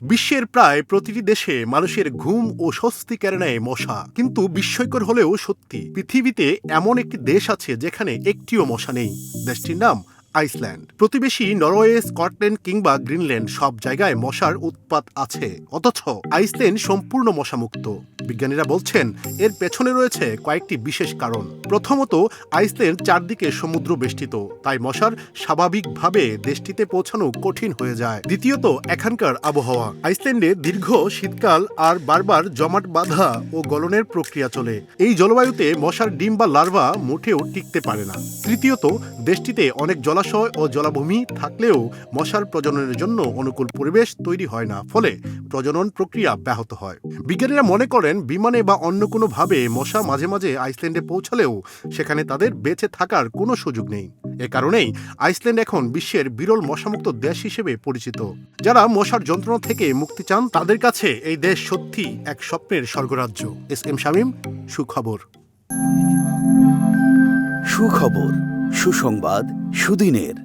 বিশ্বের প্রায় প্রতিটি দেশে মানুষের ঘুম ও স্বস্তি কেড়ে নেয় মশা। কিন্তু বিস্ময়কর হলেও সত্যি, পৃথিবীতে এমন একটি দেশ আছে যেখানে একটিও মশা নেই। দেশটির নাম আইসল্যান্ড। প্রতিবেশী নরওয়ে, স্কটল্যান্ড কিংবা গ্রিনল্যান্ড সব জায়গায় মশার উৎপাত আছে। অথচ আইসল্যান্ড সম্পূর্ণ মশামুক্ত। বিজ্ঞানীরা বলছেন, এর পেছনে রয়েছে কয়েকটি বিশেষ কারণ। প্রথমত আইসল্যান্ড চারদিকে সমুদ্র বেষ্টিত, তাই মশার স্বাভাবিকভাবে দেশটিতে পৌঁছানো কঠিন হয়ে যায়। দ্বিতীয়ত, এখানকার আবহাওয়া। আইসল্যান্ডে দীর্ঘ শীতকাল আর বারবার জমাট বাঁধা ও গলনের প্রক্রিয়া চলে। এই জলবায়ুতে মশার ডিম বা লার্ভা মোটেও টিকতে পারে না। তৃতীয়ত, দেশটিতে অনেক জলাশয় ও জলাভূমি থাকলেও মশার প্রজননের জন্য অনুকূল পরিবেশ তৈরি হয় না। ফলে প্রজনন প্রক্রিয়া ব্যাহত হয়। বিজ্ঞানীরা মনে করেন, বিমানে বা অন্য কোনোভাবে মশা মাঝে মাঝে আইসল্যান্ডে পৌঁছালেও সেখানে তাদের বেঁচে থাকার কোনো সুযোগ নেই। এ কারণেই আইসল্যান্ড এখন বিশ্বের বিরল মশামুক্ত দেশ হিসেবে পরিচিত। যারা মশার যন্ত্রণা থেকে মুক্তি চান, তাদের কাছে এই দেশ সত্যি এক স্বপ্নের স্বর্গরাজ্য। এস এম শামীম, সুখবর। সুখবর, সুসংবাদ, সুদিনের।